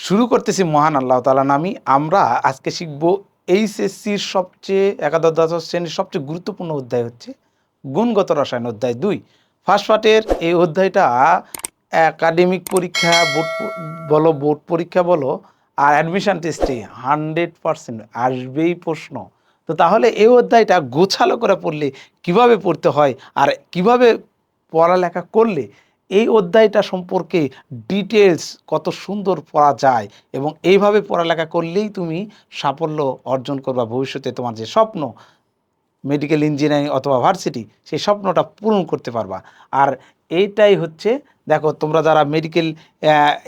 শুরু করতেছি মহান আল্লাহ তালা নামি আমরা আজকে শিখব এইচএসসির সবচেয়ে একাদশ, দ্বাদশ শ্রেণির সবচেয়ে গুরুত্বপূর্ণ অধ্যায় হচ্ছে গুণগত রসায়ন অধ্যায় দুই। ফার্স্ট পার্টের এই অধ্যায়টা একাডেমিক পরীক্ষা, বোর্ড বলো বোর্ড পরীক্ষা বলো আর অ্যাডমিশান টেস্টে হান্ড্রেড পার্সেন্ট আসবেই প্রশ্ন। তো তাহলে এই অধ্যায়টা গোছালো করে পড়লে কীভাবে পড়তে হয় আর কীভাবে পড়ালেখা করলে এই অধ্যায়টা সম্পর্কে ডিটেলস কত সুন্দর পড়া যায় এবং এইভাবে পড়ালেখা করলেই তুমি সাফল্য অর্জন করবা ভবিষ্যতে তোমার যে স্বপ্ন মেডিকেল ইঞ্জিনিয়ারিং অথবা ভার্সিটি সেই স্বপ্নটা পূরণ করতে পারবা। আর এইটাই হচ্ছে, দেখো তোমরা যারা মেডিকেল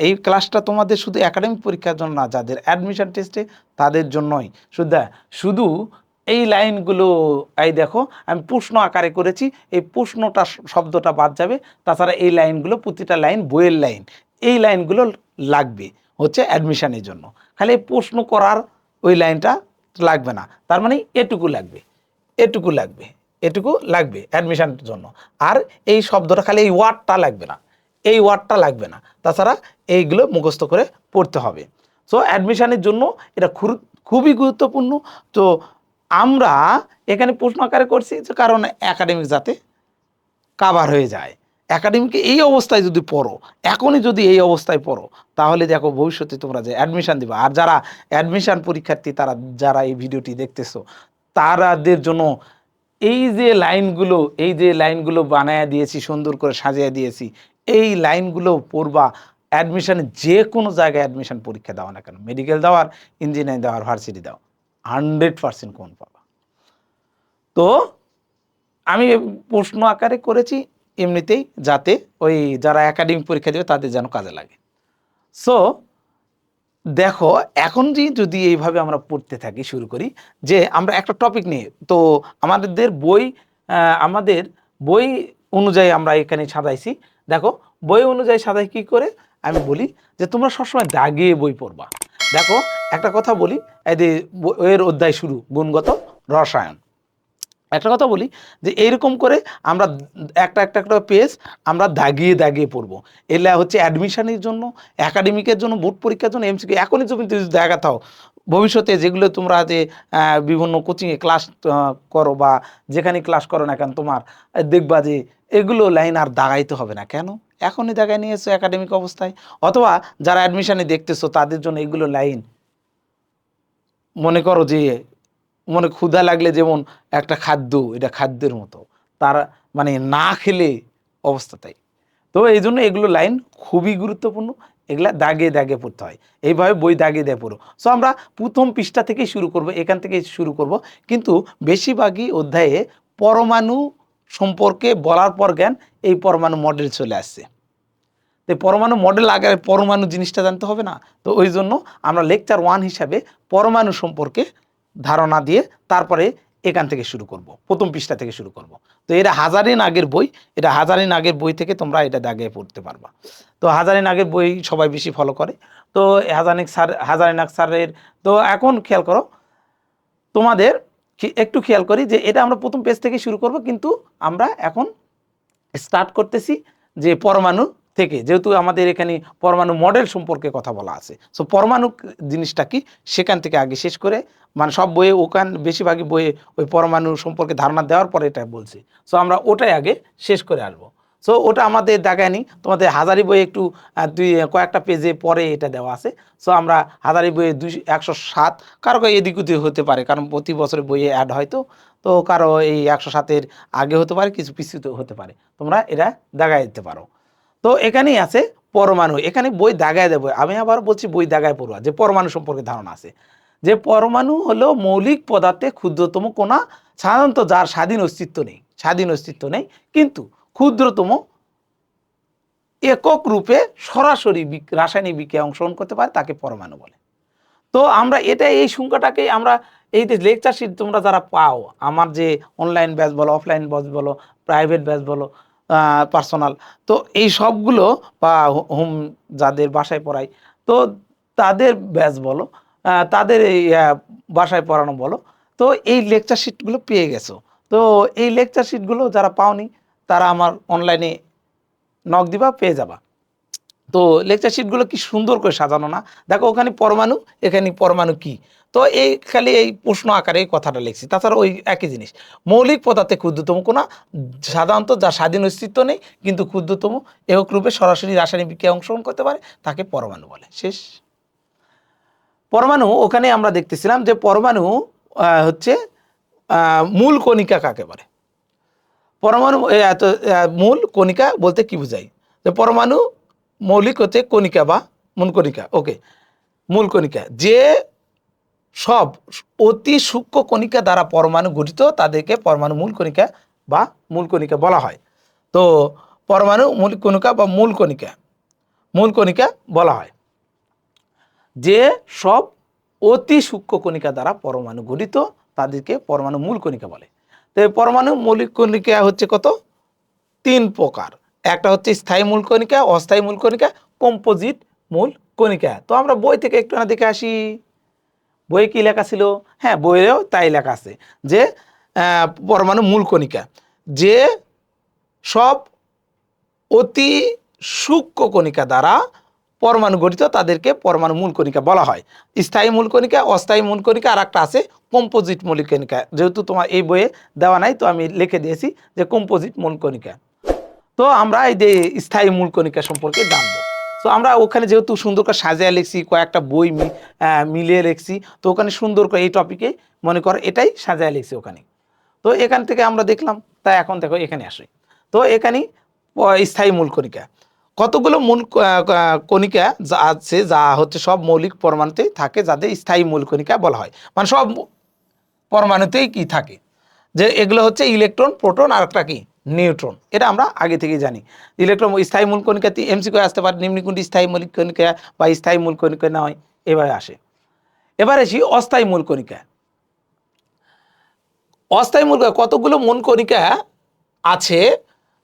এই ক্লাসটা তোমাদের শুধু একাডেমিক পরীক্ষার জন্য না, যাদের অ্যাডমিশন টেস্টে তাদের জন্যই। শুধু শুধু এই লাইনগুলো, এই দেখো, আমি প্রশ্ন আকারে করেছি, এই প্রশ্নটা শব্দটা বাদ যাবে। তাছাড়া এই লাইনগুলো প্রতিটা লাইন বইয়ের লাইন, এই লাইনগুলো লাগবে হচ্ছে অ্যাডমিশানের জন্য। খালি প্রশ্ন করার ওই লাইনটা লাগবে না, তার মানে এটুকু লাগবে এটুকু লাগবে এটুকু লাগবে অ্যাডমিশানের জন্য। আর এই শব্দটা খালি এই ওয়ার্ডটা লাগবে না, এই ওয়ার্ডটা লাগবে না, তাছাড়া এইগুলো মুখস্থ করে পড়তে হবে। সো অ্যাডমিশানের জন্য এটা খুর- খুবই গুরুত্বপূর্ণ। তো আমরা এখানে প্রশ্ন আকারে করছি যে কারণ একাডেমিক যাতে কাভার হয়ে যায়। একাডেমিকে এই অবস্থায় যদি পড়ো, এখনই যদি এই অবস্থায় পড়ো, তাহলে দেখো ভবিষ্যতে তোমরা যে অ্যাডমিশান দিবা। আর যারা অ্যাডমিশান পরীক্ষার্থী, তারা যারা এই ভিডিওটি দেখতেছো, তারাদের জন্য এই যে লাইনগুলো এই যে লাইনগুলো বানায় দিয়েছি, সুন্দর করে সাজিয়ে দিয়েছি, এই লাইনগুলো পড়বা। অ্যাডমিশনে যে কোনো জায়গায় অ্যাডমিশান পরীক্ষা দেওয়া না কেন? মেডিকেল দেওয়ার ইঞ্জিনিয়ারিং দেওয়ার ভার্সিটি দাও। হান্ড্রেড পার্সেন্ট কোন পাবা? তো আমি প্রশ্ন আকারে করেছি, এমনিতেই যাতে ওই যারা একাডেমিক পরীক্ষা দেবে তাদের যেন কাজে লাগে। সো দেখো, এখন যে যদি এইভাবে আমরা পড়তে থাকি, শুরু করি, যে আমরা একটা টপিক নিয়ে, তো আমাদের বই আমাদের বই অনুযায়ী আমরা এখানে সাজাইছি। দেখো, বই অনুযায়ী সাজাই কি করে? আমি বলি যে তোমরা সবসময় দাগিয়ে বই পড়বা। দেখো, একটা কথা বলি বইয়ের অধ্যায় শুরু, গুণগত রসায়ন। একটা কথা বলি যে এইরকম করে আমরা একটা একটা একটা পেজ আমরা দাগিয়ে দাগিয়ে পড়ব। এলা হচ্ছে অ্যাডমিশনের জন্য একাডেমিকের জন্য বোর্ড পরীক্ষার জন্য এমসিকিউ এখনই তুমি যদি দেখাতাও, ভবিষ্যতে যেগুলো তোমরা যে বিভিন্ন কোচিংয়ে ক্লাস করো বা যেখানে ক্লাস করো না কেন, তোমার, দেখবা যে এগুলো লাইন আর দাগাইতে হবে না। কেন? এখনই দাগায় নিয়ে এসো একাডেমিক অবস্থায়। অথবা যারা অ্যাডমিশনে দেখতেছো, তাদের জন্য এগুলো লাইন মনে করো যে, মনে ক্ষুধা লাগলে যেমন একটা খাদ্য, এটা খাদ্যের মতো। তার মানে না খেলে অবস্থা তাই। তো এই জন্য এগুলো লাইন খুবই গুরুত্বপূর্ণ, এগুলা দাগে দাগে পড়তে হয়। এইভাবে বই দাগে দিয়ে পড়ো। সো আমরা প্রথম পৃষ্ঠা থেকেই শুরু করব, এখান থেকে শুরু করব। কিন্তু বেশিরভাগই অধ্যায়ে পরমাণু সম্পর্কে বলার পর জ্ঞান এই পরমাণু মডেল চলে আসছে। তো পরমাণু মডেল আগে পরমাণু জিনিসটা জানতে হবে না? তো ওই জন্য আমরা লেকচার ওয়ান হিসাবে পরমাণু সম্পর্কে ধারণা দিয়ে তারপরে এখান থেকে শুরু করব, প্রথম পৃষ্ঠা থেকে শুরু করব। তো এটা হাজারিন আগের বই, এটা হাজারিন আগের বই থেকে তোমরা এটা দাগে পড়তে পারবা। তো হাজারিন আগের বই সবাই বেশি ফলো করে। তো হাজারিক স্যার হাজারিনাক স্যারের, তো এখন খেয়াল করো, তোমাদের একটু খেয়াল করি যে এটা আমরা প্রথম পেজ থেকে শুরু করব, কিন্তু আমরা এখন স্টার্ট করতেছি যে পরমাণু থেকে, যেহেতু আমাদের এখানে পরমাণু মডেল সম্পর্কে কথা বলা আছে। সো পরমাণু জিনিসটা কি? সেখান থেকে আগে শেষ করে মানে সব বইয়ে ওখান, বেশিরভাগই বইয়ে ওই পরমাণু সম্পর্কে ধারণা দেওয়ার পরে এটা বলছি। সো আমরা ওটাই আগে শেষ করে আসব। সো ওটা আমাদের দেখায়নি তোমাদের হাজারি বইয়ে একটু দুই, কয়েকটা পেজে পরে এটা দেওয়া আছে। সো আমরা হাজারি বইয়ে দুই একশো সাত, কারও এদিক ওদিক হতে পারে, কারণ প্রতি বছরের বইয়ে অ্যাড হয় তো। কারও এই একশো সাতের আগে হতে পারে, কিছু পিছুতে হতে পারে। তোমরা এটা দেখায় দিতে পারো। তো এখানেই আছে পরমাণু। এখানে বই দাগায় দেবো। আমি আবার বলছি বই দাগায় পড়ুয়া, যে পরমাণু সম্পর্কে ধারণা আছে। যে পরমাণু হলো মৌলিক পদার্থে ক্ষুদ্রতম কোনা সাধারণত যার স্বাধীন অস্তিত্ব নেই, স্বাধীন অস্তিত্ব নেই, কিন্তু ক্ষুদ্রতম একক রূপে সরাসরি রাসায়নিক বিক্রিয়া অংশগ্রহণ করতে পারে, তাকে পরমাণু বলে। তো আমরা এটা, এই সংখ্যাটাকে আমরা এই যে লেকচার শিট তোমরা যারা পাও, আমার যে অনলাইন ব্যাচ বলো অফলাইন ব্যাচ বলো প্রাইভেট ব্যাচ বলো পার্সোনাল তো এই সবগুলো বা হোম যাদের বাসায় পড়াই তো তাদের ব্যাচ বলো তাদের এই বাসায় পড়ানো বলো, তো এই লেকচার শিটগুলো পেয়ে গেছো। তো এই লেকচার শিটগুলো যারা পাওনি, তারা আমার অনলাইনে নক দিবা, পেয়ে যাবা। তো লেকচার শিটগুলো কি সুন্দর করে সাজানো না? দেখো ওখানে পরমাণু, এখানে পরমাণু কি? তো এই খালি এই প্রশ্ন আকারে এই কথাটা লিখছি। তাছাড়া ওই একই জিনিস। মৌলিক পদার্থে ক্ষুদ্রতম কোনা, সাধারণত যা স্বাধীন অস্তিত্ব নেই, কিন্তু ক্ষুদ্রতম একক রূপে সরাসরি রাসায়নিক বিক্রিয়া অংশগ্রহণ করতে পারে, তাকে পরমাণু বলে। শেষ। পরমাণু, ওখানে আমরা দেখতেছিলাম যে পরমাণু হচ্ছে মূল কণিকা কাকে বলে? পরমাণু এত মূল কণিকা বলতে কি বোঝায় যে পরমাণু মৌলিক হচ্ছে কণিকা বা মূল কণিকা ওকে মূল কণিকা যে সব অতি সূক্ষ্ম কণিকা দ্বারা পরমাণু গঠিত, তাদেরকে পরমাণু মূল কণিকা বা মূল কণিকা বলা হয়। তো পরমাণু মূল কণিকা বা মূল কণিকা মূল কণিকা বলা হয়। যে সব অতি সূক্ষ্ম কণিকা দ্বারা পরমাণু গঠিত, তাদেরকে পরমাণু মূল কণিকা বলে। তো পরমাণু মৌলিক কণিকা হচ্ছে কত? তিন প্রকার। একটা হচ্ছে স্থায়ী মূল কণিকা, অস্থায়ী মূল কণিকা কম্পোজিট মূল কণিকা। তো আমরা বই থেকে একটু না দেখে আসি। বইয়ে কি লেখা ছিল? হ্যাঁ বইয়েও তাই লেখা আছে যে পরমাণু মূল কণিকা, যে সব অতি সূক্ষ্ম কণিকা দ্বারা পরমাণু গঠিত, তাদেরকে পরমাণু মূল কণিকা বলা হয়। স্থায়ী মূল কণিকা, অস্থায়ী মূল কণিকা, আর একটা আছে কম্পোজিট মূল কণিকা। যেহেতু তোমার এই বইয়ে দেওয়া নাই, তো আমি লিখে দিয়েছি যে কম্পোজিট মূল কণিকা। তো আমরা এই যে স্থায়ী মূল কণিকা সম্পর্কে জানব। তো আমরা ওখানে যেহেতু সুন্দর করে সাজিয়ে লিখছি, কয়েকটা বই মিলিয়ে লিখছি, তো ওখানে সুন্দর করে এই টপিকে মনে কর এটাই সাজায় লিখছি ওখানে। তো এখান থেকে আমরা দেখলাম তাই এখন দেখো এখানে আসি। তো এখানে স্থায়ী মূল কণিকা। কতগুলো মূল কণিকা যা আছে, যা হচ্ছে সব মৌলিক পরমাণুতেই থাকে, যাদের স্থায়ী মূল কণিকা বলা হয়। মানে সব পরমাণুতেই কি থাকে? যে এগুলো হচ্ছে ইলেকট্রন, প্রোটন আর একটা কি? নিউট্রন। এটা আমরা আগে থেকেই জানি। ইলেকট্রন স্থায়ী মূল কণিকাতে এমসিকিউ আসতে পারে নিম্নকুণ্ডী স্থায়ী মূল কণিকা বা স্থায়ী মূল কণিকা নয় এভাবে আসে। এবার আসি অস্থায়ী মূল কণিকা অস্থায়ী মূল কণিকা, কতগুলো মূল কণিকা আছে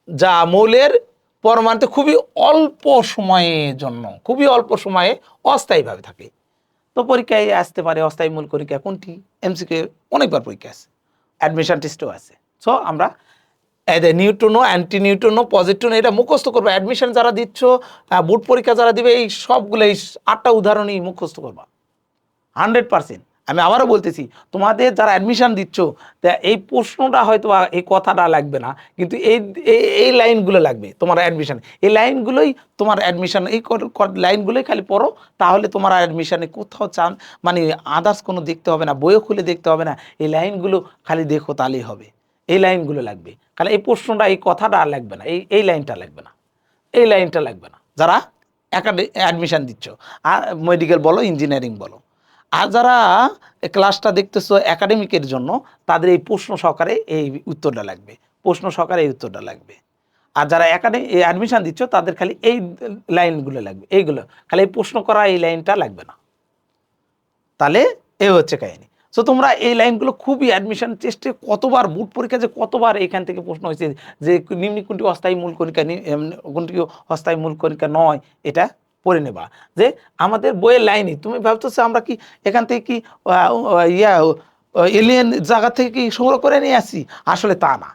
যা মৌলের পরমাণুতে খুবই অল্প সময়ের জন্য খুবই অল্প সময়ে অস্থায়ীভাবে থাকে। তো পরীক্ষায় আসতে পারে অস্থায়ী মূল কণিকা কোনটি? এমসিকিউ অনেকবার পরীক্ষা আছে। অ্যাডমিশন টেস্টও আছে। সো আমরা নিউট্রনো অ্যান্টি নিউট্রনো পজিট্রনো এটা মুখস্থ করব। অ্যাডমিশন যারা দিচ্ছ বুট পরীক্ষা যারা দিবে, এই সবগুলো এই আটটা উদাহরণই মুখস্থ করবা। Hundred percent. আমি আবারও বলতেছি, তোমাদের যারা অ্যাডমিশন দিচ্ছ, তা এই প্রশ্নটা হয়তো এই কথাটা লাগবে না, কিন্তু এই, এই- লাইনগুলো লাগবে তোমার অ্যাডমিশন এই লাইনগুলোই তোমার অ্যাডমিশন এই লাইনগুলোই খালি পড়ো, তাহলে তোমার অ্যাডমিশানে কোথাও চান মানে আদার্স কোনো দেখতে হবে না, বইও খুলে দেখতে হবে না, এই লাইনগুলো খালি দেখো তাহলেই হবে। এই লাইনগুলো লাগবে। খালি এই প্রশ্নটা, এই কথাটা আর লাগবে না, এই এই লাইনটা লাগবে না, এই লাইনটা লাগবে না। যারা অ্যাডমিশন দিচ্ছ, আর মেডিকেল বলো ইঞ্জিনিয়ারিং বলো, আর যারা ক্লাসটা দেখতেছো একাডেমিকের জন্য, তাদের এই প্রশ্ন সহকারে এই উত্তরটা লাগবে, প্রশ্ন সহকারে এই উত্তরটা লাগবে। আর যারা একাডেমি অ্যাডমিশান দিচ্ছ, তাদের খালি এই লাইনগুলো লাগবে, এইগুলো, খালি এই প্রশ্ন করা, এই লাইনটা লাগবে না। তাহলে এ হচ্ছে কাহিনী। সো তোমরা এই লাইনগুলো খুবই অ্যাডমিশন টেস্টে কতবার বুট পরীক্ষা যে কতবার এখান থেকে প্রশ্ন হয়েছে যে নিম্নি কোনটি অস্থায়ী মূল কণিকা কোনটি অস্থায়ী মূল কণিকা নয়, এটা পড়ে নেবা। যে আমাদের বইয়ের লাইনই, তুমি ভাবতেছো আমরা কি এখান থেকে কি ইয়া এলিয়েন জায়গা থেকে কি সংগ্রহ করে নিয়ে আসি? আসলে তা না।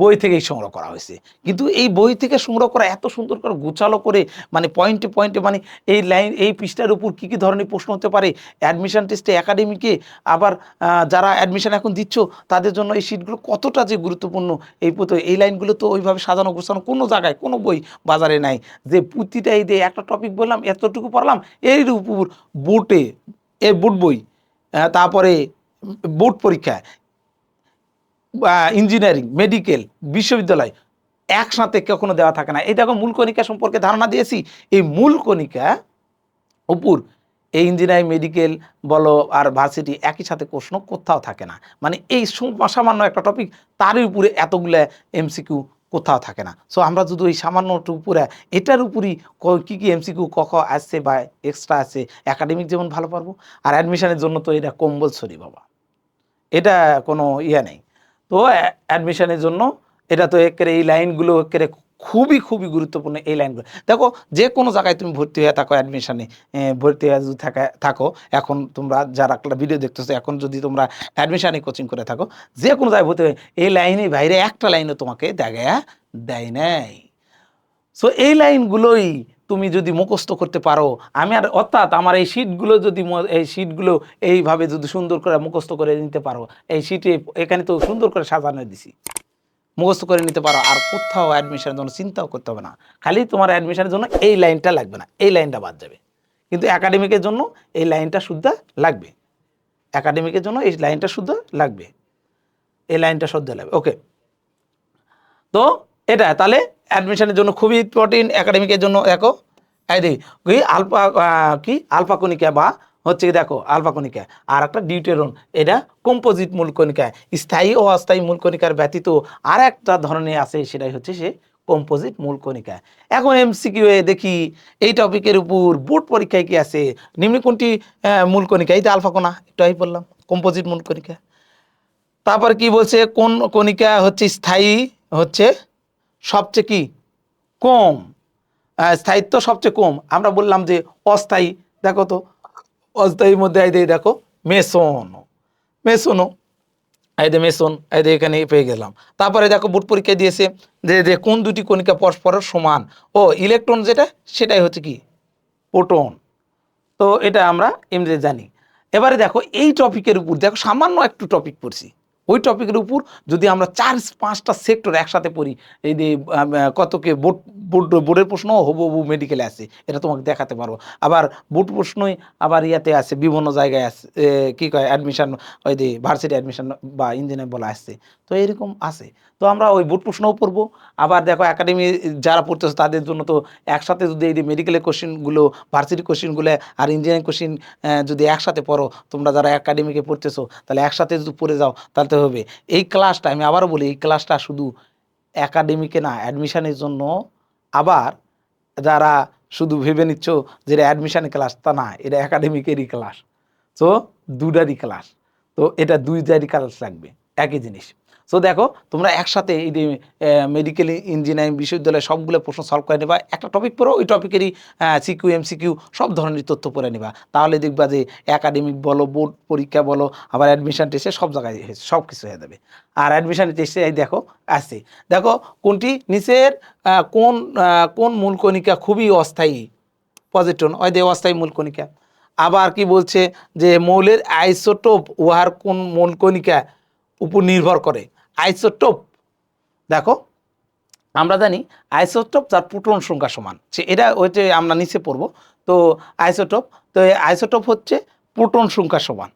বই থেকেই সংগ্রহ করা হয়েছে। কিন্তু এই বই থেকে সংগ্রহ করা এত সুন্দর করে গোছালো করে মানে পয়েন্টে পয়েন্টে মানে এই লাইন এই পৃষ্ঠার উপর কী কী ধরনের প্রশ্ন হতে পারে অ্যাডমিশন টেস্টে একাডেমিকে আবার যারা অ্যাডমিশন এখন দিচ্ছ, তাদের জন্য এই সিটগুলো কতটা যে গুরুত্বপূর্ণ, এই প্রতি এই লাইনগুলো তো ওইভাবে সাজানো গোছানো কোনো জায়গায়, কোনো বই বাজারে নাই। যে প্রতিটা এই দিয়ে একটা টপিক বললাম, এতটুকু পড়লাম, এর উপর বুটে এ বুট বই তারপরে বোর্ড পরীক্ষা ইঞ্জিনিয়ারিং মেডিকেল বিশ্ববিদ্যালয় একসাথে কখনো দেওয়া থাকে না। এই দেখো মূল কণিকা সম্পর্কে ধারণা দিয়েছি। এই মূল কণিকা উপর এই ইঞ্জিনিয়ারিং মেডিকেল বলো আর ভার্সিটি একই সাথে প্রশ্ন কোথাও থাকে না। মানে এই সামান্য একটা টপিক তারই উপরে এতগুলো এমসিকিউ কোথাও থাকে না। সো আমরা যদি ওই সামান্য উপরে, এটার উপরই ক- কী এমসিকিউ ক ক আসছে বা এক্সট্রা আছে একাডেমিক যেমন ভালো পারব। আর অ্যাডমিশনের জন্য তো এটা কম্বল কম্পালসরি বাবা। এটা কোনো ইয়ে নেই। তো অ্যাডমিশনের জন্য এটা তো একেবারে এই লাইনগুলো একেবারে খুবই খুবই গুরুত্বপূর্ণ এই লাইনগুলো দেখো, যে কোনো জায়গায় তুমি ভর্তি হয়ে থাকো অ্যাডমিশনে ভর্তি হয়ে যদি থাকা, থাকো, এখন তোমরা যারা একটা ভিডিও দেখতেছো, এখন যদি তোমরা অ্যাডমিশনে কোচিং করে থাকো, যে কোনো জায়গায় ভর্তি হয়ে, এই লাইনে বাইরে একটা লাইনও তোমাকে দেখা দেয় নাই। সো এই লাইনগুলোই তুমি যদি মুখস্থ করতে পারো, আমি আর অর্থাৎ আমার এই শীটগুলো যদি এই শীটগুলো এইভাবে যদি সুন্দর করে মুখস্থ করে নিতে পারো, এই শীটে এখানে তো সুন্দর করে সাজানো দিছি। মুখস্থ করে নিতে পারো, আর কোথাও অ্যাডমিশনের জন্য চিন্তাও করতে হবে না। খালি তোমার অ্যাডমিশনের জন্য এই লাইনটা লাগবে না, এই লাইনটা বাদ যাবে। কিন্তু একাডেমিকের জন্য এই লাইনটা শুদ্ধ লাগবে। একাডেমিকের জন্য এই লাইনটা শুদ্ধ লাগবে। এই লাইনটা শুদ্ধ লাগবে। ওকে তো, এটা তাহলে অ্যাডমিশনের জন্য খুবই ইম্পর্টেন্ট একাডেমিকের জন্য দেখো এই দেখি আলফা কি? আলফা কণিকা বা হচ্ছে কি দেখো আলফা কণিকা। আর একটা ডিউটেরন এটা কম্পোজিট মূল কণিকা। স্থায়ী ও অস্থায়ী মূল কণিকার ব্যতীত আর একটা ধরনের আছে সেটাই হচ্ছে সে কম্পোজিট মূল কণিকা। এখন এমসিকিউ এ দেখি এই টপিকের উপর বোর্ড পরীক্ষায় কি আছে? নিম্ন কোনটি আহ, মূল কণিকা? এই তো আলফা কোনা একটু আগে বললাম কম্পোজিট মূল কণিকা। তারপর কি বলছে? কোন কণিকা হচ্ছে স্থায়ী হচ্ছে সবচেয়ে কি? কম। স্থায়িত্ব সবচেয়ে কম। আমরা বললাম যে অস্থায়ী। দেখো তো, অস্থায়ীর মধ্যে এই দিয়ে দেখো, মেসন। মেসনও এই যে মেসন, এই যে এখানে পেয়ে গেলাম। তারপরে দেখো বুট পরীক্ষা দিয়েছে যে যে কোন দুটি কণিকা পরস্পরের সমান। ও, ইলেকট্রন যেটা, সেটাই হচ্ছে কি? প্রোটন। তো এটা আমরা এমনি জানি। এবারে দেখো, এই টপিকের উপর, দেখো, সামান্য একটু টপিক পড়ছি। ওই টপিকের উপর যদি আমরা চার পাঁচটা সেক্টর একসাথে পড়ি, এই যে কতকে বোর্ড বোর্ড, বোর্ডের প্রশ্ন হবু মেডিকেলে আছে, এটা তোমাকে দেখাতে পারব। আবার বোর্ড প্রশ্নই আবার ইয়াতে আছে, বিভিন্ন জায়গায় আছে কী কয় অ্যাডমিশন ওই যে ভার্সিটি অ্যাডমিশান বা ইঞ্জিনিয়ার বলা আসছে তো এরকম আছে। তো আমরা ওই বোর্ড প্রশ্নও পড়ব। আবার দেখো একাডেমি যারা পড়তেছে, তাদের জন্য তো একসাথে যদি এই যে মেডিকেলের কোশ্চেনগুলো ভার্সিটি কোশ্চেনগুলো আর ইঞ্জিনিয়ারিং কোশ্চেন যদি একসাথে পড়ো, তোমরা যারা একাডেমিকে পড়তেছো, তাহলে একসাথে যদি পড়ে যাও, তাহলে তো হবে। এই ক্লাসটা আমি আবারও বলি, এই ক্লাসটা শুধু একাডেমিকে না অ্যাডমিশানের জন্য আবার যারা শুধু ভেবে নিচ্ছ যে অ্যাডমিশান ক্লাস তা না, এটা একাডেমিকেরই ক্লাস তো দুটারই ক্লাস তো এটা দুই দুইটারই ক্লাস লাগবে। একই জিনিস। সো দেখো, তোমরা একসাথে এই মেডিকেল ইঞ্জিনিয়ারিং বিশ্ববিদ্যালয়ে সবগুলো প্রশ্ন সলভ করে নেবা। একটা টপিক পড়ো, ওই টপিকেরই সিকিউ এম সিকিউ সব ধরনের তথ্য পড়ে নেবা। তাহলে দেখবা যে একাডেমিক বলো বোর্ড পরীক্ষা বলো, আবার অ্যাডমিশন টেস্টে সব জায়গায় সব কিছু হয়ে যাবে। আর অ্যাডমিশন টেস্টে এই দেখো, আসছে। দেখো, কোনটি? নিচের কোন কোন মূল কণিকা খুবই অস্থায়ী? পজিট্রন ওই দে অস্থায়ী মূল কণিকা। আবার কি বলছে যে, মৌলের আইসোটোপ উহার কোন মূল কণিকা উপর নির্ভর করে? আইসোটোপ। দেখো, আমরা জানি আইসোটোপ যার প্রোটন সংখ্যা সমান। সে এটা ওইটা আমরা নিচে পড়ব। তো আইসোটোপ তো আইসোটোপ হচ্ছে প্রোটন সংখ্যা সমান।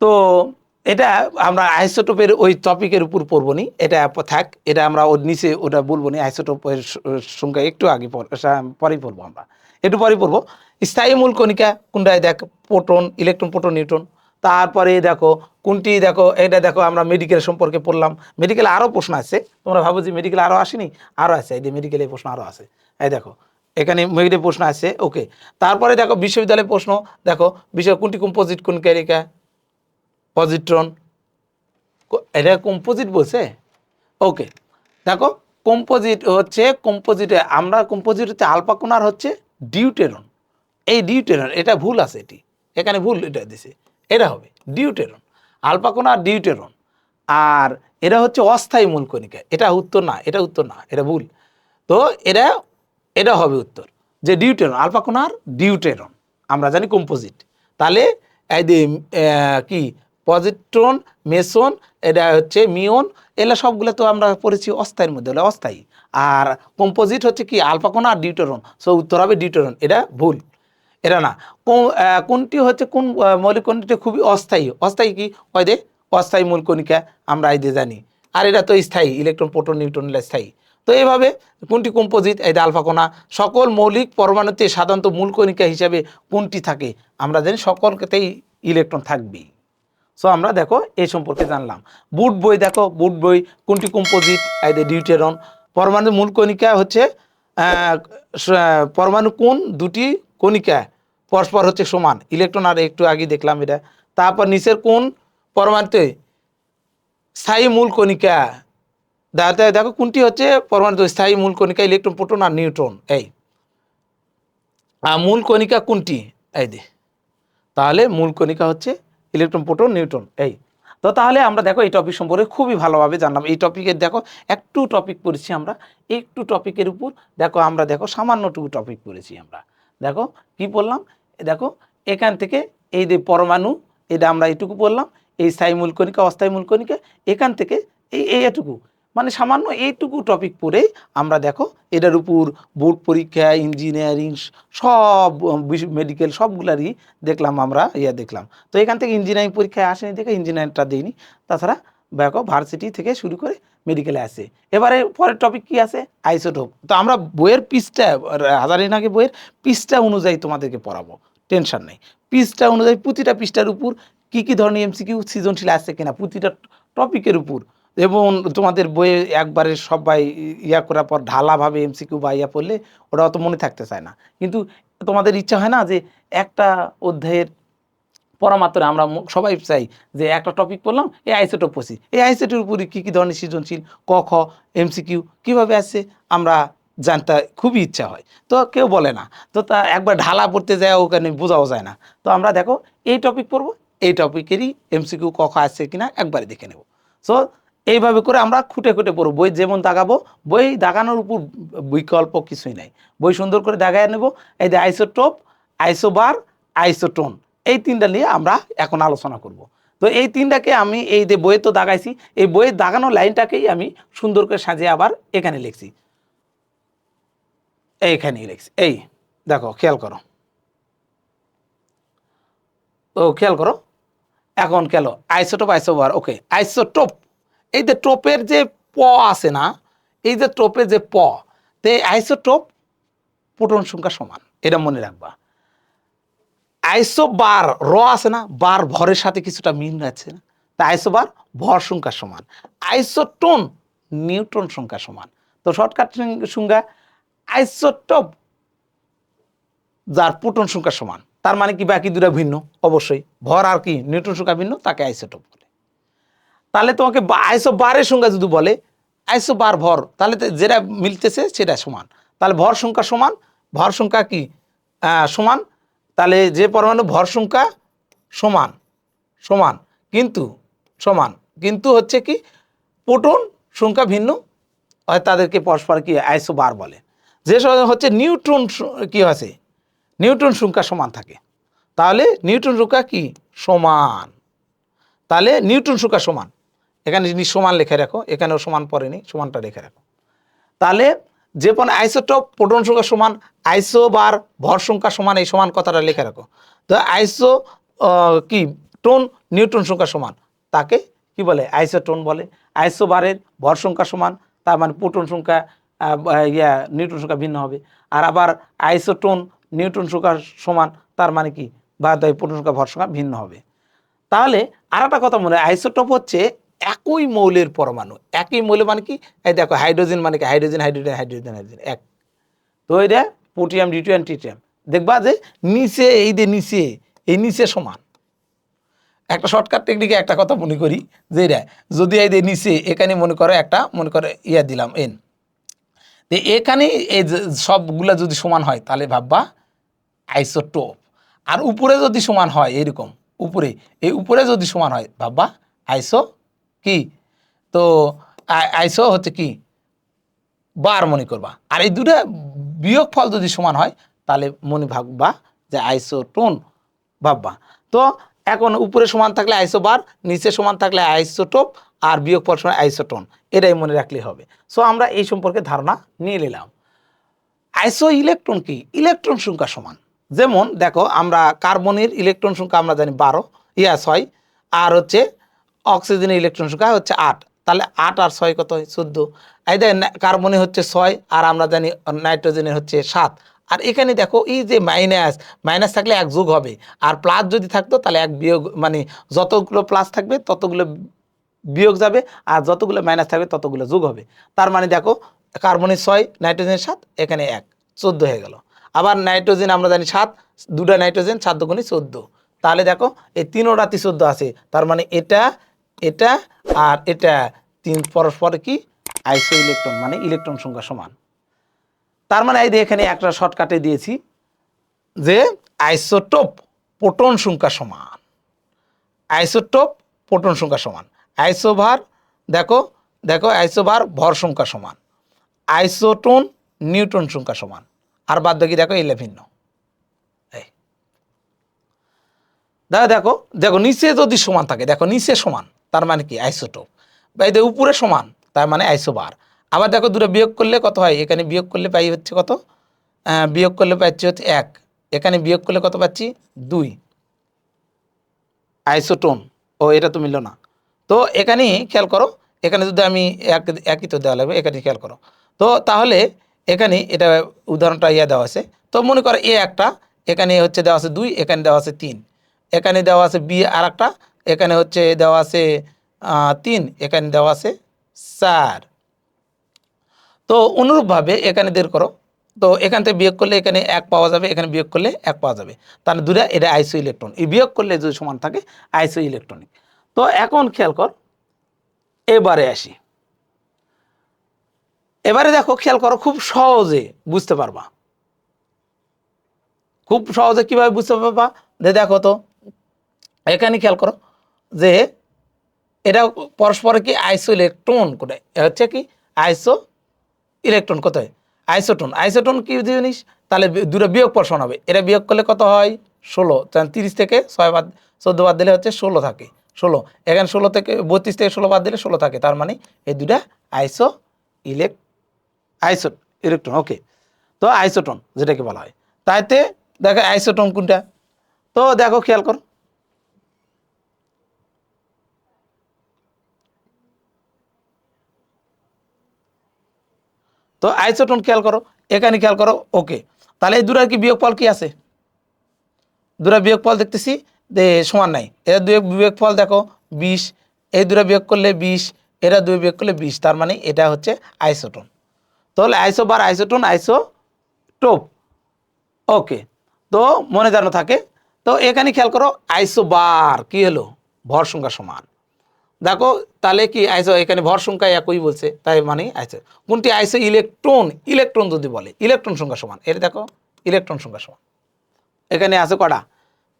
তো এটা আমরা আইসোটোপের ওই টপিকের উপর পড়ব নি এটা থাক, এটা আমরা ওর নিচে ওটা বলব নি, আইসোটোপের সংখ্যা একটু আগে পর- পরেই পড়ব আমরা। একটু পরেই পড়ব। স্থায়ী মূল কণিকা, কোনটায় দেখ, প্রোটন, ইলেকট্রন, প্রোটন, নিউট্রন। তারপরে দেখো, কোনটি দেখো, এটা দেখো, আমরা মেডিকেল সম্পর্কে পড়লাম। মেডিকেলে আরও প্রশ্ন আছে। তোমরা ভাবো যে মেডিকেল আরও আসেনি? আরও আছে, এই যে মেডিকেলে প্রশ্ন আরও আছে। এই দেখো, এখানে মেডিকেল প্রশ্ন আছে ওকে তারপরে দেখো, বিশ্ববিদ্যালয়ের প্রশ্ন, দেখো বিশ্ব কোনটি কম্পোজিট কোন ক্যারিকা? পজিট্রন এটা কম্পোজিট বলছে? ওকে দেখো কম্পোজিট হচ্ছে কম্পোজিটে আমরা কম্পোজিট হচ্ছে আলপাকোনার হচ্ছে ডিউটেরন এই ডিউটেরন এটা ভুল আছে এটি। এখানে ভুল এটা দিছে। এটা হবে, ডিউটেরন। আলপাকোনা আর ডিউটেরন। আর এটা হচ্ছে অস্থায়ী মূল কণিকা। এটা উত্তর না, এটা উত্তর না, এটা ভুল। তো এটা এটা হবে উত্তর, যে ডিউটেরন, আলপাকোনার ডিউটেরন। আমরা জানি কম্পোজিট। তাহলে এই যে কি, পজিট্রন, মেসন, এটা হচ্ছে মিওন, এগুলো সবগুলো তো আমরা পড়েছি অস্থায়ীর মধ্যে, হলো অস্থায়ী। আর কম্পোজিট হচ্ছে কি, আলপাকোনা আর ডিউটেরন। সো উত্তর হবে ডিউটেরন, এটা ভুল। এটা না। কোন- কোনটি হচ্ছে কোন মৌলিক কণিকা খুবই অস্থায়ী। অস্থায়ী কি? ওই দে? অস্থায়ী মূল কণিকা, আমরা এই জানি। আর এটা তো স্থায়ী, ইলেকট্রন, প্রোটন, নিউট্রন স্থায়ী। তো এইভাবে কোনটি কম্পোজিট? এই আলফা কণা, সকল মৌলিক পরমাণুতে সাধারণত মূল কণিকা হিসাবে কোনটি থাকে? আমরা জানি সকলকেতেই ইলেকট্রন থাকবেই। সো আমরা দেখো, এই সম্পর্কে জানলাম। বুট বই দেখো, বুট বই, কোনটি কম্পোজিট? এই ডিউটেরন। পরমাণু মূল কণিকা হচ্ছে পরমাণু কোন? দুটি কণিকা, পরস্পর হচ্ছে সমান। ইলেকট্রন আর একটু আগে দেখলাম এটা। তারপর নিচের কোন পরমাণুতে স্থায়ী মূল কণিকা। দাঁড়াতে দেখো কোনটি হচ্ছে পরমাণু স্থায়ী মূল কণিকা, ইলেকট্রন, প্রোটন আর নিউট্রন। এই। আর মূল কণিকা কোনটি? এই দে। তাহলে মূল কণিকা হচ্ছে ইলেকট্রন, প্রোটন, নিউট্রন। এই। তো তাহলে আমরা দেখো এই টপিক সম্পর্কে খুবই ভালোভাবে জানলাম। এই টপিকের দেখো একটু টপিক পড়েছি আমরা, একটু টপিকের উপর। দেখো আমরা দেখো সামান্যটুকু টপিক পড়েছি আমরা। দেখো, কি বললাম দেখো, এখান থেকে এই যে পরমাণু, এটা আমরা এইটুকু বললাম এই স্থায়ী মূলকণিকা, অস্থায়ী মূলকণিকা, এখান থেকে এই এই এটুকু মানে সামান্য এইটুকু টপিক পড়েই আমরা দেখো, এটার উপর বোর্ড পরীক্ষা ইঞ্জিনিয়ারিং সব মেডিকেল সবগুলারই দেখলাম আমরা, ইয়া দেখলাম। তো এখান থেকে ইঞ্জিনিয়ারিং পরীক্ষায় আসেনি দেখে ইঞ্জিনিয়ারিংটা দিইনি। তাছাড়া দেখো ভার্সিটি থেকে শুরু করে মেডিকেলে আসে। এবারে পরের টপিক কি আছে? আইসোটোপ তো আমরা বইয়ের পিসটা হাজারিন আগে বইয়ের পিসটা অনুযায়ী তোমাদেরকে পড়াবো। টেনশন নেই। পিসটা অনুযায়ী প্রতিটা পৃষ্ঠার উপর কী কী ধরনের এমসিকিউ সৃজনশীল আসছে কিনা, প্রতিটা টপিকের উপর। এবং তোমাদের বইয়ে একবারে সবাই ইয়া করার পর ঢালাভাবে এমসিকিউ বা ইয়া পড়লে ওটা অত মনে থাকতে চায় না। কিন্তু তোমাদের ইচ্ছা হয় না যে একটা অধ্যায়ের পড়া মাত্র আমরা সবাই চাই যে একটা টপিক পড়লাম, এই আইসোটোপ পড়ছি এই আইসোটোর উপরে কী কী ধরনের সৃজনশীল, ক, খ এমসিকিউ কীভাবে আসছে আমরা জানতে খুবই ইচ্ছা হয়। তো কেউ বলে না। তো তা একবার ঢালা পড়তে যায়, ওখানে বোঝাও যায় না। তো আমরা দেখো, এই টপিক পড়ব, এই টপিকেরই এমসিকিউ ক, খ আসছে কিনা একবারে দেখে নেব। সো এইভাবে করে আমরা খুঁটে খুঁটে পড়ব। বই যেমন দাগাবো, বই দাগানোর উপর বিকল্প কিছুই নাই। বই সুন্দর করে দাগায় নেব। এই যে আইসোটোপ আইসোবার আইসোটোন এই তিনটা নিয়ে আমরা এখন আলোচনা করব। তো এই তিনটাকে আমি এই যে বইয়ে তো দাগাইছি, এই বইয়ের দাগানো লাইনটাকেই আমি সুন্দর করে সাজিয়ে আবার এখানে লিখছি। এইখানেই লিখছি। এই দেখো, খেয়াল করো। তো খেয়াল করো। এখন খেল আইসোটোপ, আইসোবার, ওকে, আইসোটোপ। এই যে টোপের যে প আছে না, এই যে টোপের যে প, তো আইসোটোপ, প্রোটন সংখ্যা সমান, এটা মনে রাখবা। আইসো বার র আছে না, বার ভরের সাথে কিছুটা মিল আছে না। তা আইসো বার ভর সংখ্যা সমান, আইসোটোন নিউট্রন সংখ্যা সমান। তো শর্টকাট সংখ্যা, আইসোটোপ যার প্রোটন সংখ্যা সমান, তার মানে কি বাকি দুটা ভিন্ন? অবশ্যই, ভর আর কি নিউট্রন সংখ্যা ভিন্ন, তাকে আইসোটোপ বলে। তাহলে তোমাকে আইসো বারের সংখ্যা যদি বলে আইসো বার ভর, তাহলে যেটা মিলতেছে সেটা সমান। তাহলে ভর সংখ্যা সমান, ভর সংখ্যা কি? সমান তাহলে যে পরমাণু ভর সংখ্যা সমান সমান, কিন্তু সমান, কিন্তু হচ্ছে কি প্রোটন সংখ্যা ভিন্ন, হয় তাদেরকে পরস্পর কি আইসো বার বলে। যে হচ্ছে নিউট্রন কি আছে? নিউটন সংখ্যা সমান থাকে। তাহলে নিউটন সংখ্যা কি? সমান। তাহলে নিউটন সংখ্যা সমান। এখানে জিনিস সমান লেখে রাখো, এখানেও সমান পড়েনি সমানটা রেখে রাখো। তাহলে যে কোনো আইসোটপ প্রোটন সংখ্যা সমান, আইসো বার ভর সংখ্যা সমান, এই সমান কথাটা লিখে রাখো। তো আইসো কি, টোন নিউটন সংখ্যা সমান। তাকে কি বলে? আইসোটোন বলে। আইসো বারের ভর সংখ্যা সমান, তার মানে প্রোটন সংখ্যা ইয়া নিউটন সংখ্যা ভিন্ন হবে। আর আবার আইসোটোন নিউটন সংখ্যা সমান, তার মানে কি? বা প্রোটন সংখ্যা ভর সংখ্যা ভিন্ন হবে। তাহলে আর একটা কথা মনে হয় আইসোটোপ হচ্ছে একই মৌলের পরমাণু, একই মৌল মানে কি? এই দেখো, হাইড্রোজেন মানে কি? হাইড্রোজেন হাইড্রোজেন হাইড্রোজেন হাইড্রোজেন, এক। তো এটা পোটিয়াম, ডিটিয়াম, টিটিয়াম। দেখবা যে নিচে, এই যে নিচে, এই নিচে সমান। একটা শর্টকাট টেকনিকে একটা কথা মনে করি, যে এটা যদি এই যে নিচে, এখানে মনে করো একটা, মনে করে ইয়া দিলাম, এন। তো এখানে এই সবগুলা যদি সমান হয়, তাহলে ভাববা আইসোটোপ। আর উপরে যদি সমান হয়, এরকম, উপরে, এই উপরে যদি সমান হয়, ভাববা আইসো কি? তো আই- আইসো হচ্ছে কি? বার মনে করবা। আর এই দুটো বিয়োগ ফল যদি সমান হয়, তাহলে মনে ভাববা যে আইসোটোন ভাববা। তো এখন উপরে সমান থাকলে আইসো বার, নিচে সমান থাকলে আইসোটোপ আর বিয়োগ ফল সমান আইসোটোন এটাই মনে রাখলেই হবে। সো আমরা এই সম্পর্কে ধারণা নিয়ে নিলাম। আইসো ইলেকট্রন কি? ইলেকট্রন সংখ্যা সমান। যেমন, দেখো, আমরা কার্বনের ইলেকট্রন সংখ্যা আমরা জানি বারো, ইয়া, ছয়, আর হচ্ছে অক্সিজেনের ইলেকট্রন সংখ্যা হচ্ছে আট। তাহলে আট আর ছয় কত চোদ্দ। এই দেখ কার্বনে হচ্ছে ছয়? আর আমরা জানি নাইট্রোজেনের হচ্ছে সাত। আর এখানে দেখো, এই যে মাইনাস মাইনাস থাকলে এক যোগ হবে। আর প্লাস যদি থাকতো, তাহলে এক বিয়োগ মানে যতগুলো প্লাস থাকবে, ততগুলো বিয়োগ যাবে। আর যতগুলো মাইনাস থাকবে, ততগুলো যোগ হবে। তার মানে দেখো কার্বনের ছয়? নাইট্রোজেনের সাত, এখানে এক। চোদ্দ হয়ে গেল। আবার নাইট্রোজেন আমরা জানি সাত, দুটা নাইট্রোজেন সাত দুগুণে চোদ্দ। তাহলে দেখো, এই তিনোটাতে চোদ্দ আছে। তার মানে এটা এটা আর এটা তিন পরস্পর কি আইসো ইলেকট্রন মানে ইলেকট্রন সংখ্যা সমান। তার মানে এই এখানে একটা শর্টকাটে দিয়েছি যে আইসোটোপ প্রোটন সংখ্যা সমান। আইসোটোপ প্রোটন সংখ্যা সমান। আইসোভার, দেখো দেখো, আইসোভার ভর সংখ্যা সমান। আইসোটোন নিউটন সংখ্যা সমান। আর বাদ বাকি দেখো, এলে ভিন্ন। দেখো দেখো দেখো, নিচে যদি সমান থাকে, দেখো, নিচে সমান। তার মানে কি? আইসোটোপ। বা যে উপরে সমান, তার মানে আইসোবার। আবার দেখো দুটো বিয়োগ করলে কত হয়? এখানে বিয়োগ করলে পাই হচ্ছে কত? বিয়োগ করলে পাচ্ছি হচ্ছে এক। এখানে বিয়োগ করলে কত পাচ্ছি? দুই। আইসোটোন। ও, এটা তো মিললো না। তো এখানে খেয়াল করো, এখানে যদি আমি এক, একই তো দেওয়া লাগবে, এখানে খেয়াল করো। তো তাহলে এখানে এটা উদাহরণটা ইয়ে দেওয়া আছে। তো মনে করো এ একটা, এখানে হচ্ছে দেওয়া আছে দুই, এখানে দেওয়া আছে তিন। এখানে দেওয়া আছে বি আর একটা এখানে হচ্ছে দেওয়া আছে তিন, এখানে দেওয়া আছে চার। তো অনুরূপভাবে এখানে বের করো। তো এখান থেকে বিয়োগ করলে এখানে এক পাওয়া যাবে, এখানে বিয়োগ করলে এক পাওয়া যাবে। তাহলে দুটা এটা আইসো ইলেকট্রন এই বিয়োগ করলে যদি সমান থাকে আইসো ইলেকট্রনিক তো এখন খেয়াল কর, এবারে আসি। এবারে দেখো, খেয়াল করো, খুব সহজে বুঝতে পারবা। খুব সহজে কীভাবে বুঝতে পারবা? দেখো তো। এখানে খেয়াল করো যে এটা পরস্পর কি আইসো ইলেকট্রন কোথায় হচ্ছে কি? আইসো ইলেকট্রন কোথায়? আইসোটন। আইসোটন কি জিনিস? তাহলে দুটো বিয়োগ পর হবে। এটা বিয়োগ করলে কত হয়? ষোলো। তিরিশ থেকে ছয় বাদ চোদ্দ বাদ দিলে হচ্ছে ষোলো থাকে। ষোলো। এখানে ষোলো থেকে বত্রিশ থেকে ষোলো বাদ দিলে ষোলো থাকে। তার মানে এই দুটা আইসো ইলেক আইসো ইলেকট্রন। ওকে। তো আইসোটন যেটাকে বলা হয়। তাইতে দেখো আইসোটন কোনটা? তো দেখো খেয়াল করো। তো আইসোটোন খেয়াল করো, এখানে খেয়াল করো, ওকে। তাহলে এই দুটার কি বিয়োগফল কি আছে? দুটা বিয়োগফল দেখতেছি যে সমান নাই। এরা দুই বিয়োগফল দেখো, বিশ। এই দুটা বিয়োগ করলে বিশ, এরা দুই বিয়োগ করলে বিশ, তার মানে এটা হচ্ছে আইসোটোন। তাহলে আইসো বার আইসোটোন, আইসো টোপ। ওকে, তো মনে যেন থাকে। তো এখানে খেয়াল করো, আইসো বার, কি হলো? ভর সংখ্যা সমান। দেখো, তাহলে কি আইসো, এখানে ভর সংখ্যা একই বলছে, তাই মানে আইসো। কোনটি আইসো, ইলেকট্রন ইলেকট্রন যদি বলে, ইলেকট্রন সংখ্যা সমান। এটা দেখো, ইলেকট্রন সংখ্যা সমান। এখানে আছে কটা?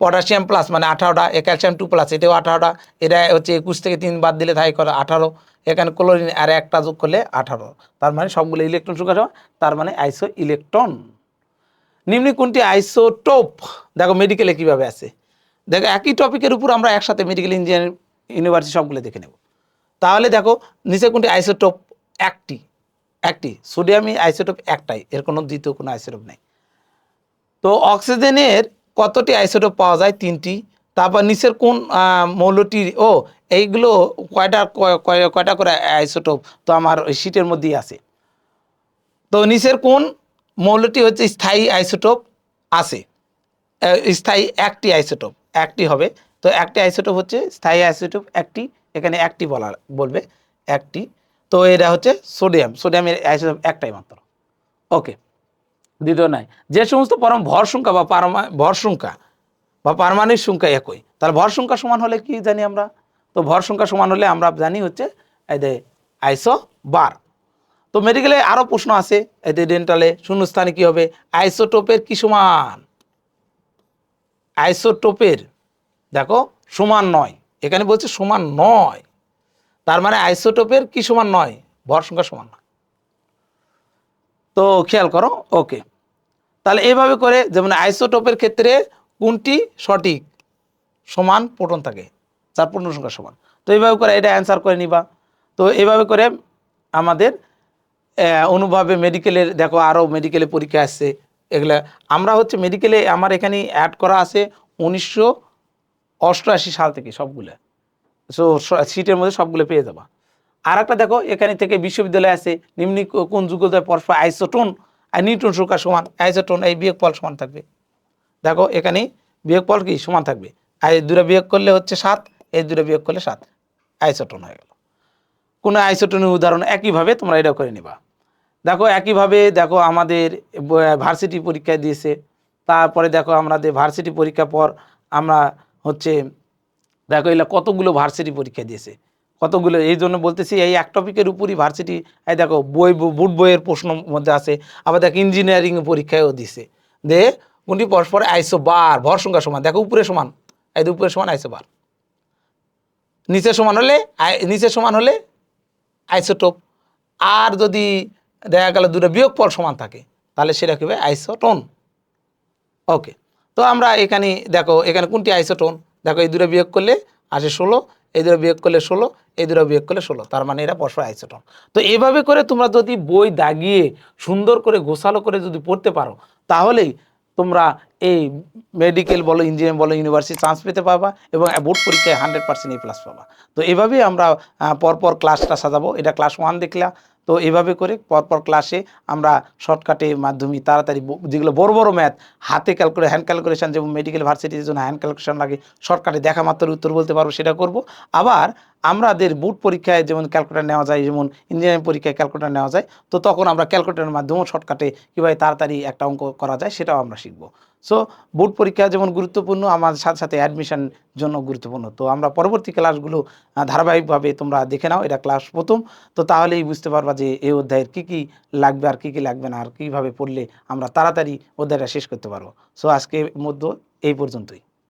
পটাশিয়াম প্লাস মানে আঠারোটা এ ক্যালসিয়াম টু প্লাস এটাও আঠারোটা, এটা হচ্ছে একুশ থেকে তিন বাদ দিলে তাই করে আঠারো। এখানে ক্লোরিন আর একটা যোগ করলে আঠারো। তার মানে সবগুলো ইলেকট্রন সংখ্যা সমান, তার মানে আইসো ইলেকট্রন। নিম্নে কোনটি? আইসোটোপ। দেখো মেডিকেলে কীভাবে আছে? দেখো, একই টপিকের উপর আমরা একসাথে মেডিকেল ইঞ্জিনিয়ারিং ইউনিভার্সিটি সবগুলো দেখে নেব। তাহলে দেখো, নিচে কোনটি? আইসোটোপ একটি একটি। সোডিয়ামি আইসোটোপ একটাই, এর কোনো দ্বিতীয় কোনো আইসোটোপ নেই। তো অক্সিজেনের কতটি আইসোটোপ পাওয়া যায়? তিনটি। তারপর নিচের কোন মৌলটি? ও, এইগুলো কয়টা, কয়- কয়- কয়টা করে আইসোটোপ? তো আমার ওই শীটের মধ্যেই আছে। তো নিচের কোন মৌলটি হচ্ছে স্থায়ী আইসোটোপ? আছে। স্থায়ী একটি আইসোটোপ, একটি হবে তো একটি আইসোটোপ হচ্ছে স্থায়ী আইসোটোপ একটি এখানে একটি বলা বলবে, একটি। তো এটা হচ্ছে সোডিয়াম সোডিয়ামের আইসোটোপ একটাই মাত্র। ওকে দ্বিতীয় নাই। যে সমস্ত পরম ভর সংখ্যা বা পারমা, ভর সংখ্যা বা পারমাণবিক সংখ্যা একই, তাহলে ভর সংখ্যা সমান হলে কি জানি আমরা? তো ভর সংখ্যা সমান হলে আমরা জানি হচ্ছে যে আইসো বার তো মেডিকেলে আরও প্রশ্ন আছে যে ডেন্টালে শূন্যস্থানে কী হবে? আইসোটোপের কি সমান? আইসোটোপের দেখো, সমান নয়। এখানে বলছে সমান নয়। তার মানে আইসোটোপের কি সমান নয়? ভর সংখ্যা সমান নয়। তো খেয়াল করো, ওকে। তাহলে এইভাবে করে যেমন আইসোটোপের ক্ষেত্রে কোনটি সঠিক? সমান প্রোটন থাকে, যার পূর্ণ সংখ্যা সমান। তো এইভাবে করে এটা অ্যান্সার করে নিবা। তো এইভাবে করে আমাদের অনুভাবে মেডিকেলের, দেখো আরও মেডিকেলে পরীক্ষা আসছে। এগুলো আমরা হচ্ছে মেডিকেলে আমার এখানে অ্যাড করা আছে উনিশশো অষ্টআশি সাল থেকে সবগুলো। সো সিটের মধ্যে সবগুলো পেয়ে যাবা। আর একটা দেখো, এখানে থেকে বিশ্ববিদ্যালয় আছে, নিম্নি কোন যুগোদয় পরস্পর আইসোটোন আর নিউটন সংখ্যা সমান, আইসোটোন এই বিয়োগফল সমান থাকবে। দেখো, এখানে বিয়োগফল কি? সমান থাকবে। আর এই দুটো বিয়োগ করলে হচ্ছে সাত, এই দুটো বিয়োগ করলে সাত। আইসোটোন হয়ে গেল। কোনো আইসোটোনের উদাহরণ একইভাবে তোমরা এটা করে নিবা। দেখো, একইভাবে দেখো আমাদের ভার্সিটি পরীক্ষা দিয়েছে। তারপরে দেখো আমাদের ভার্সিটি পরীক্ষার পর আমরা হচ্ছে, দেখো এগুলো কতগুলো ভার্সিটি পরীক্ষা দিয়েছে। কতগুলো, এই জন্য বলতেছি, এই এক টপিকের উপরই ভার্সিটি এই দেখো, বই বুট বইয়ের প্রশ্ন মধ্যে আছে, আবার দেখো ইঞ্জিনিয়ারিং পরীক্ষায়ও দিছে। দে কোনটি পরস্পর আইসো বার, ভর সংখ্যা সমান, দেখো উপরে সমান, এই উপরে সমান, আইসো বার। নিচে সমান হলে নিচে সমান হলে আইসোটোপ আর যদি দেখা গেল দুটো বিয়োগফল সমান থাকে, তাহলে সেটা কি হবে? আইসোটোন ওকে তো আমরা এখানে, দেখো, এখানে কোনটি আইসোটোন? দেখো, এই দুটো বিয়োগ করলে আসে ষোলো, এই দুটো বিয়োগ করলে ষোলো, এই দুটো বিয়োগ করলে ষোলো। তার মানে এরা পরস্পর আইসোটোন। তো এভাবে করে তোমরা যদি বই দাগিয়ে সুন্দর করে গোছালো করে যদি পড়তে পারো, তাহলেই তোমরা এই মেডিকেল বলো ইঞ্জিনিয়ারিং বলো ইউনিভার্সিটি চান্স পেতে পারবা এবং বোর্ড পরীক্ষায় হান্ড্রেড পার্সেন্ট এ প্লাস পাবা। তো এভাবেই আমরা পরপর ক্লাসটা সাজাবো। এটা ক্লাস ওয়ান দেখলা তো এভাবে করে পরপর ক্লাসে আমরা শর্টকাটের মাধ্যমে তাড়াতাড়ি যেগুলো বড় বড় ম্যাথ হাতে ক্যালকুলে হ্যান্ড ক্যালকুলেশন যেমন মেডিকেল ভার্সিটির জন্য হ্যান্ড ক্যালকুলেশন লাগে শর্টকাটে দেখা মাত্র উত্তর বলতে পারব সেটা করব। আবার আমাদের বোর্ড পরীক্ষায় যেমন ক্যালকুলেটার নেওয়া যায়, যেমন ইঞ্জিনিয়ারিং পরীক্ষায় ক্যালকুলেটার নেওয়া যায়, তো তখন আমরা ক্যালকুলেটারের মাধ্যমেও শর্টকাটে কীভাবে তাড়াতাড়ি একটা অঙ্ক করা যায় সেটাও আমরা শিখব। সো বোর্ড পরীক্ষা যেমন গুরুত্বপূর্ণ আমাদের সাথে সাথে অ্যাডমিশন জন্য গুরুত্বপূর্ণ। তো আমরা পরবর্তী ক্লাসগুলো ধারাবাহিকভাবে তোমরা দেখে নাও, এটা ক্লাস প্রথম। তো তাহলেই বুঝতে পারবা যে এই অধ্যায়ের কী কী লাগবে আর কী কী লাগবে না, আর কীভাবে পড়লে আমরা তাড়াতাড়ি অধ্যায়টা শেষ করতে পারব। সো আজকে মধ্য এই পর্যন্তই।